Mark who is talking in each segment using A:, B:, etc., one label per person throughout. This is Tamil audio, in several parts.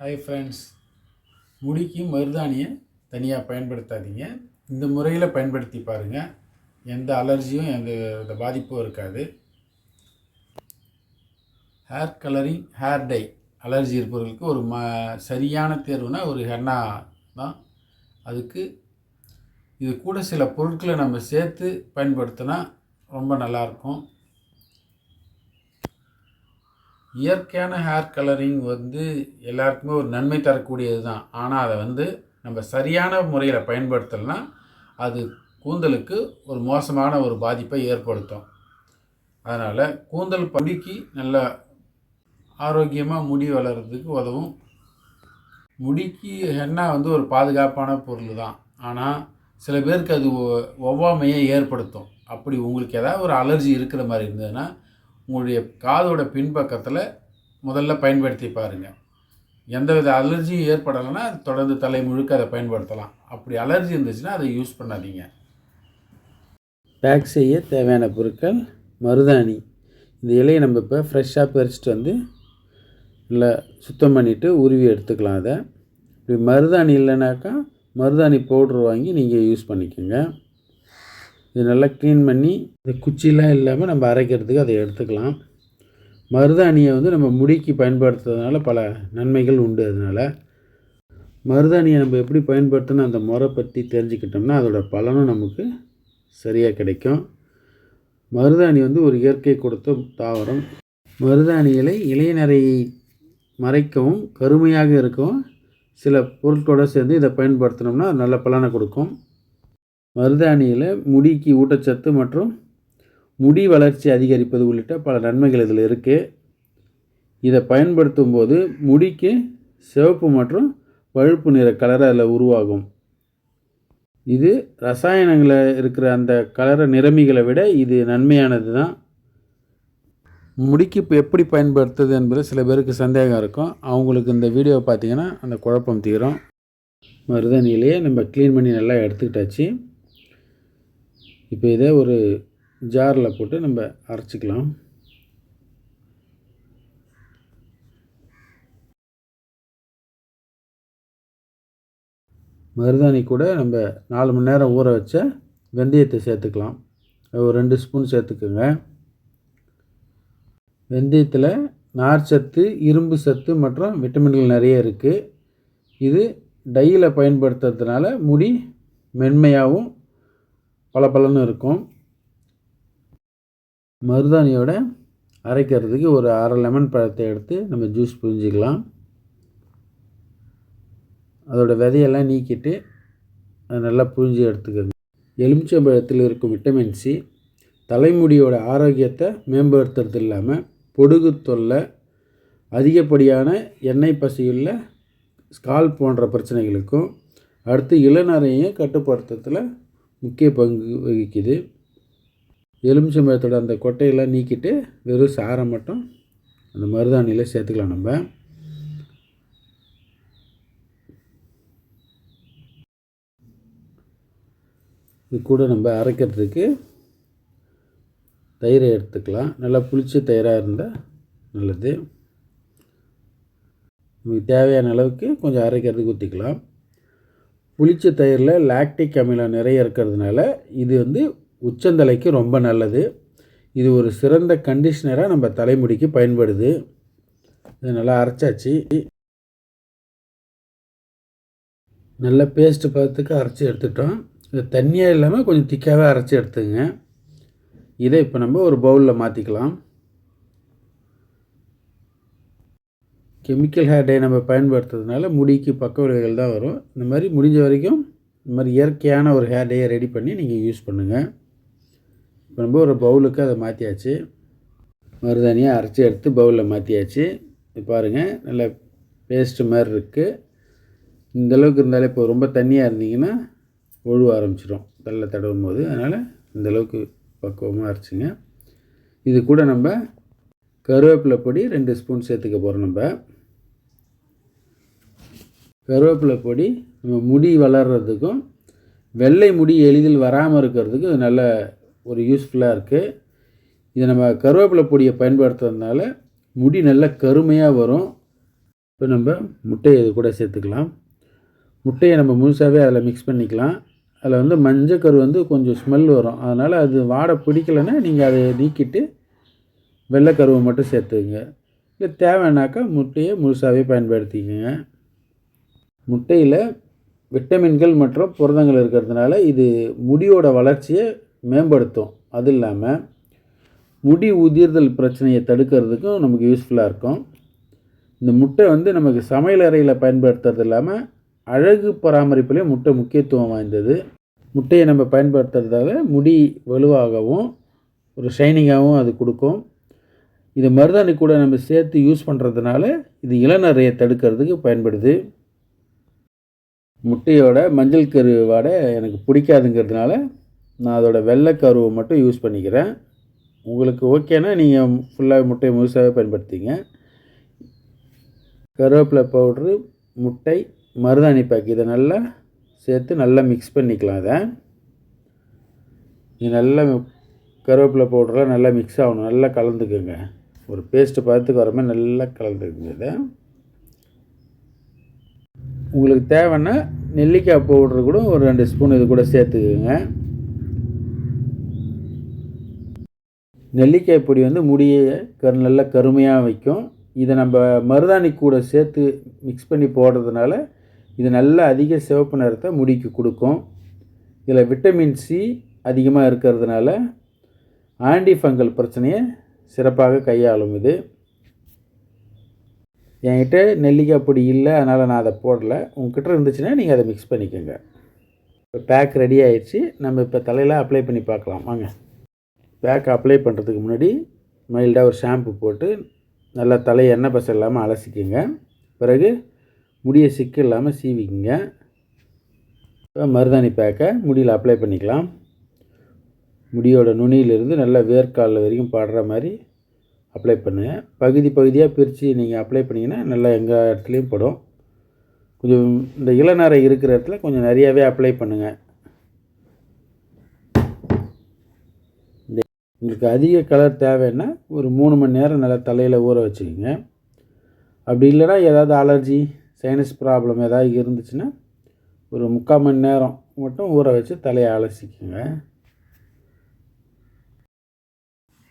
A: ஹாய் ஃப்ரெண்ட்ஸ் முடிக்கு மருதாணியை தனியாக பயன்படுத்தாதீங்க. இந்த முறையில் பயன்படுத்தி பாருங்கள் எந்த அலர்ஜியும் எந்த வித பாதிப்பும் இருக்காது. Hair colouring hair dye allergy இருப்பவர்களுக்கு ஒரு ம சரியான தேர்வுனா ஒரு ஹென்னா தான். அதுக்கு இது கூட சில பொருட்களை நம்ம சேர்த்து பயன்படுத்தினா ரொம்ப நல்லாயிருக்கும் இயற்கையான ஹேர் கலரிங் வந்து எல்லாருக்குமே ஒரு நன்மை தரக்கூடியது தான். ஆனால் அதை வந்து நம்ம சரியான முறையில் பயன்படுத்தலைன்னா அது கூந்தலுக்கு ஒரு மோசமான ஒரு பாதிப்பை ஏற்படுத்தும். அதனால் கூந்தல் படிக்கு நல்ல ஆரோக்கியமாக முடி வளர்கிறதுக்கு உதவும். முடிக்கு ஹென்னா வந்து ஒரு பாதுகாப்பான பொருள் தான். ஆனால் சில பேருக்கு அது ஒ- ஒவ்வாமையை ஏற்படுத்தும். அப்படி உங்களுக்கு ஏதாவது ஒரு அலர்ஜி இருக்கிற மாதிரி இருந்ததுன்னா உங்களுடைய காதோட பின்பக்கத்தில் முதல்ல பயன்படுத்தி பாருங்கள் எந்தவித அலர்ஜியும் ஏற்படலைன்னா தொடர்ந்து தலை முழுக்க அதை பயன்படுத்தலாம். அப்படி அலர்ஜி இருந்துச்சுன்னா அதை யூஸ் பண்ணாதீங்க.
B: பேக் செய்ய தேவையான பொருட்கள் மருதாணி. இந்த இலையை நம்ம இப்போ ஃப்ரெஷ்ஷாக பறிச்சுட்டு வந்து நல்லா சுத்தம் பண்ணிவிட்டு உருவி எடுத்துக்கலாம் அதை. இப்படி மருதாணி இல்லைனாக்கா மருதாணி பவுட்ரு வாங்கி நீங்கள் யூஸ் பண்ணிக்கோங்க. இது நல்லா க்ளீன் பண்ணி இந்த குச்சிலாம் இல்லாமல் நம்ம அரைக்கிறதுக்கு அதை எடுத்துக்கலாம். மருதாணியை வந்து நம்ம முடிக்கு பயன்படுத்துறதுனால பல நன்மைகள் உண்டு அதனால். மருதாணியை நம்ம எப்படி பயன்படுத்தணும் அந்த முறை பற்றி தெரிஞ்சுக்கிட்டோம்னா அதோட பலனும் நமக்கு சரியாக கிடைக்கும். மருதாணி வந்து ஒரு இயற்கை கொடுத்த தாவரம். மருதாணி இலை மறைக்கவும் கருமையாக இருக்கவும் சில பொருட்களோடு சேர்ந்து இதை பயன்படுத்தினோம்னா அது நல்ல பலனை கொடுக்கும். மருதாணியில் முடிக்கு ஊட்டச்சத்து மற்றும் முடி வளர்ச்சி அதிகரிப்பது உள்ளிட்ட பல நன்மைகள் இதில் இருக்குது இதை பயன்படுத்தும் போது முடிக்கு சிவப்பு மற்றும் பழுப்பு நிற கலர் அதில் உருவாகும். இது ரசாயனங்களில் இருக்கிற அந்த கலர நிறமிகளை விட இது நன்மையானது தான். முடிக்கு இப்போ எப்படி பயன்படுத்துது என்பது சில பேருக்கு சந்தேகம் இருக்கும். அவங்களுக்கு இந்த வீடியோ பார்த்தீங்கன்னா அந்த குழப்பம் தீரும். மருதாணியிலேயே நம்ம க்ளீன் பண்ணி நல்லா எடுத்துக்கிட்டாச்சு. இப்போ இதை ஒரு ஜாரில் போட்டு நம்ம அரைச்சிக்கலாம். மருதாணி கூட நம்ம நாலு மணி நேரம் ஊற வச்ச வெந்தயத்தை சேர்த்துக்கலாம். ஒரு ரெண்டு ஸ்பூன் சேர்த்துக்குங்க. வெந்தயத்தில் நார்ச்சத்து இரும்பு சத்து மற்றும் விட்டமின்கள் நிறைய இருக்குது இது டையில் பயன்படுத்துறதுனால முடி மென்மையாகவும் பளபளன்னு இருக்கும். மருதாணியோட அரைக்கிறதுக்கு ஒரு அரை லெமன் பழத்தை எடுத்து நம்ம ஜூஸ் புரிஞ்சிக்கலாம். அதோட விதையெல்லாம் நீக்கிட்டு அதை நல்லா புழிஞ்சு எடுத்துக்கோங்க. எலுமிச்சம்பழத்தில் இருக்கும் விட்டமின் சி தலைமுடியோட ஆரோக்கியத்தை மேம்படுத்துறது இல்லாமல் பொடுகு தொல்லை அதிகப்படியான எண்ணெய் பசியுள்ள ஸ்கால் போன்ற பிரச்சனைகளுக்கும் அடுத்து இளநரையும் கட்டுப்படுத்துறதுல முக்கிய பங்கு வகிக்குது. எலுமிச்சை மரத்தோட அந்த கொட்டையெல்லாம் நீக்கிட்டு வெறும் சாரை மட்டும் அந்த மருதாணியில் சேர்த்துக்கலாம் நம்ம. இது கூட நம்ம அரைக்கிறதுக்கு தயிரை எடுத்துக்கலாம். நல்லா புளிச்ச தயிராக இருந்தால் நல்லது. நமக்கு தேவையான அளவுக்கு கொஞ்சம் அரைக்கிறதுக்கு ஊற்றிக்கலாம் புளிச்ச தயிரில் லாக்டிக் அமிலம் நிறைய இருக்கிறதுனால இது வந்து உச்சந்தலைக்கு ரொம்ப நல்லது. இது ஒரு சிறந்த கண்டிஷ்னராக நம்ம தலைமுடிக்கு பயன்படுது. இது நல்லா அரைச்சாச்சு. நல்ல பேஸ்ட்டு பதத்துக்கு அரைச்சி எடுத்துட்டோம். இது தண்ணியாக இல்லாமல் கொஞ்சம் திக்காகவே அரைச்சி எடுத்துங்க. இதை இப்போ நம்ம ஒரு பவுலில் மாற்றிக்கலாம் கெமிக்கல் ஹேர் டை நம்ம பயன்படுத்துறதுனால முடிக்கு பக்க விளைவுகள் தான் வரும். இந்த மாதிரி முடிஞ்ச வரைக்கும் இந்த மாதிரி இயற்கையான ஒரு ஹேர் டையை ரெடி பண்ணி நீங்கள் யூஸ் பண்ணுங்கள் இப்போ நம்ம ஒரு பவுலுக்கு அதை மாற்றியாச்சு மருதாணியை அரைச்சி எடுத்து பவுலில் மாற்றியாச்சு இப்போ பாருங்கள் நல்ல பேஸ்ட்டு மாதிரி இருக்குது இந்த அளவுக்கு இருந்தாலே இப்போ ரொம்ப தண்ணியாக இருந்தீங்கன்னா ஒழுவ ஆரம்பிச்சிடும் தள்ள தடவும் போது அதனால் இந்த அளவுக்கு பக்குவமாக அரைச்சிங்க. இது கூட நம்ம கருவேப்பிலை பொடி ரெண்டு ஸ்பூன் சேர்த்துக்க போகிறோம் நம்ம. கருவேப்பிலை பொடி நம்ம முடி வளர்கிறதுக்கும் வெள்ளை முடி எளிதில் வராமல் இருக்கிறதுக்கு இது நல்ல ஒரு யூஸ்ஃபுல்லாக இருக்குது இதை நம்ம கருவேப்பிலை பொடியை பயன்படுத்துறதுனால முடி நல்ல கருமையாக வரும். இப்போ நம்ம முட்டையை இது கூட சேர்த்துக்கலாம். முட்டையை நம்ம முழுசாகவே அதில் மிக்ஸ் பண்ணிக்கலாம். அதில் வந்து மஞ்சக்கரு வந்து கொஞ்சம் ஸ்மெல் வரும். அதனால் அது வாடை பிடிக்கலைன்னா நீங்கள் அதை நீக்கிட்டு வெள்ளைக்கருவை மட்டும் சேர்த்துக்குங்க. இல்லை தேவைன்னாக்கா முட்டையை முழுசாகவே பயன்படுத்திக்கோங்க. முட்டையில் விட்டமின்கள் மற்றும் புரதங்கள் இருக்கிறதுனால இது முடியோட வளர்ச்சியை மேம்படுத்தும். அது இல்லாமல் முடி உதிர்தல் பிரச்சனையை தடுக்கிறதுக்கும் நமக்கு யூஸ்ஃபுல்லாக இருக்கும். இந்த முட்டை வந்து நமக்கு சமையல் அறையில் பயன்படுத்துறது இல்லாமல் அழகு பராமரிப்புலேயும் முட்டை முக்கியத்துவம் வாய்ந்தது. முட்டையை நம்ம பயன்படுத்துறதால முடி வலுவாகவும் ஒரு ஷைனிங்காகவும் அது கொடுக்கும். இது மருதாணி கூட நம்ம சேர்த்து யூஸ் பண்ணுறதுனால இது இளநறையை தடுக்கிறதுக்கு பயன்படுது. முட்டையோட மஞ்சள் கரு வாடை எனக்கு பிடிக்காதுங்கிறதுனால நான் அதோட வெள்ளை கருவை மட்டும் யூஸ் பண்ணிக்கிறேன். உங்களுக்கு ஓகேன்னா நீங்கள் ஃபுல்லாக முட்டையை முழுசாகவே பயன்படுத்திங்க. கருவேப்பிலை பவுட்ரு முட்டை மருதாணி பேக் இதை நல்லா சேர்த்து நல்லா மிக்ஸ் பண்ணிக்கலாம் அதை இது நல்லா கருவேப்பிலை பவுடர்லாம் நல்லா மிக்ஸ் ஆகணும் நல்லா கலந்துக்குங்க. ஒரு பேஸ்ட்டு பார்த்துக்கு வர மாதிரி நல்லா கலந்துக்குங்க இதை. உங்களுக்கு தேவைன்னா நெல்லிக்காய் பவுடர் கூட ஒரு ரெண்டு ஸ்பூன் இது கூட சேர்த்துக்குங்க. நெல்லிக்காய் பொடி வந்து முடியை கரு நல்லா கருமையாக வைக்கும். இதை நம்ம மருதாணி கூட சேர்த்து மிக்ஸ் பண்ணி போடுறதுனால இது நல்ல அதிக சிவப்பு நிறத்தை முடிக்கு கொடுக்கும். இதில் விட்டமின் சி அதிகமாக இருக்கிறதுனால ஆன்டி ஃபங்கல் பிரச்சனையை சிறப்பாக கையாளும் இது. என்கிட்ட நெல்லிக்காய் பொடி இல்லை அதனால் நான் அதை போடல. உங்ககிட்ட இருந்துச்சுன்னா நீங்கள் அதை மிக்ஸ் பண்ணிக்கோங்க. இப்போ பேக் ரெடி ஆயிடுச்சு. நம்ம இப்போ தலையில் அப்ளை பண்ணி பார்க்கலாம். வாங்க. பேக் அப்ளை பண்ணுறதுக்கு முன்னாடி மைல்டாக ஒரு ஷாம்பு போட்டு நல்லா தலையை எண்ணெய் பசை இல்லாமல் அலசிக்கோங்க. பிறகு முடியை சிக்கு இல்லாமல் சீவிக்குங்க. இப்போ மருதாணி பேக்கை முடியில் அப்ளை பண்ணிக்கலாம். முடியோட நுனியிலிருந்து நல்லா வேர்க்காலில் வரைக்கும் படுற மாதிரி அப்ளை பண்ணுங்கள் பகுதி பகுதியாக பிரித்து நீங்கள் அப்ளை பண்ணிங்கன்னா நல்லா எங்கள் இடத்துலையும் படும். கொஞ்சம் இந்த இளநரை இருக்கிற இடத்துல கொஞ்சம் நிறையாவே அப்ளை பண்ணுங்கள் இந்த உங்களுக்கு அதிக கலர் தேவைன்னா ஒரு மூணு மணி நேரம் நல்லா தலையில் ஊற வச்சுக்கோங்க. அப்படி இல்லைன்னா ஏதாவது அலர்ஜி சைனஸ் ப்ராப்ளம் ஏதாவது இருந்துச்சுன்னா ஒரு முக்கால் மணி நேரம் மட்டும் ஊற வச்சு தலையை அலசிக்கோங்க.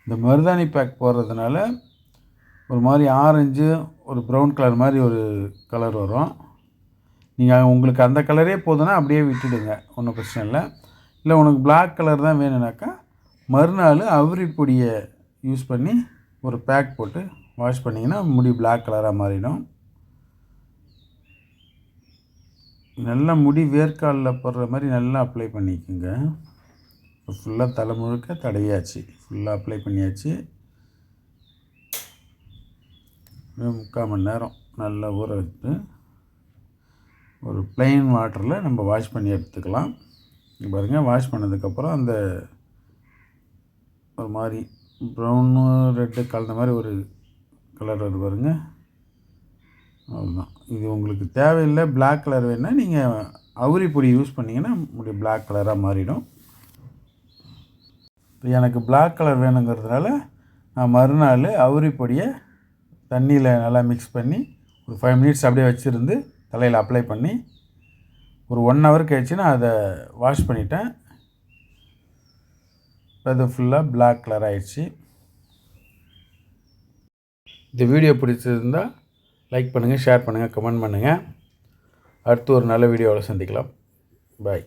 B: இந்த மருதாணி பேக் போடுறதுனால ஒரு மாதிரி ஆரஞ்சு ஒரு ப்ரௌன் கலர் மாதிரி ஒரு கலர் வரும். நீங்கள் உங்களுக்கு அந்த கலரே போதுன்னா அப்படியே விட்டுடுங்க. ஒன்றும் பிரச்சனை இல்லை. இல்லை உனக்கு பிளாக் கலர் தான் வேணும்னாக்கா மறுநாள் அவரி பொடியை யூஸ் பண்ணி ஒரு பேக் போட்டு வாஷ் பண்ணிங்கன்னா முடி பிளாக் கலராக மாறிடும். நல்லா முடி வேர்க்காலில் போடுற மாதிரி நல்லா அப்ளை பண்ணிக்கோங்க. ஃபுல்லாக தலை முழுக்க தடவியாச்சு. ஃபுல்லாக அப்ளை பண்ணியாச்சு. முக்கால் மணி நேரம் நல்லா ஊற வச்சு ஒரு ப்ளெயின் வாட்டரில் நம்ம வாஷ் பண்ணி எடுத்துக்கலாம். பாருங்கள் வாஷ் பண்ணதுக்கப்புறம் அந்த ஒரு மாதிரி ப்ரௌனு ரெட்டு கலந்த மாதிரி ஒரு கலர் வருது பாருங்க. அவ்வளோதான் இது உங்களுக்கு தேவையில்லை பிளாக் கலர் வேணுன்னா நீங்கள் அவுரி பொடி யூஸ் பண்ணிங்கன்னா முடி பிளாக் கலராக மாறிடும். எனக்கு பிளாக் கலர் வேணுங்கிறதுனால நான் மறுநாள் அவுரிப்பொடியை தண்ணியில் நல்லா மிக்ஸ் பண்ணி ஒரு ஃபைவ் மினிட்ஸ் அப்படியே வச்சுருந்து தலையில் அப்ளை பண்ணி ஒரு ஒன் ஹவர் கழிச்சு நான் அதை வாஷ் பண்ணிட்டேன். அது ஃபுல்லாக பிளாக் கலர் ஆயிடுச்சு. இந்த வீடியோ பிடிச்சிருந்தால் லைக் பண்ணுங்கள் ஷேர் பண்ணுங்கள் கமெண்ட் பண்ணுங்கள் அடுத்து ஒரு நல்ல வீடியோவில் சந்திக்கலாம். பாய்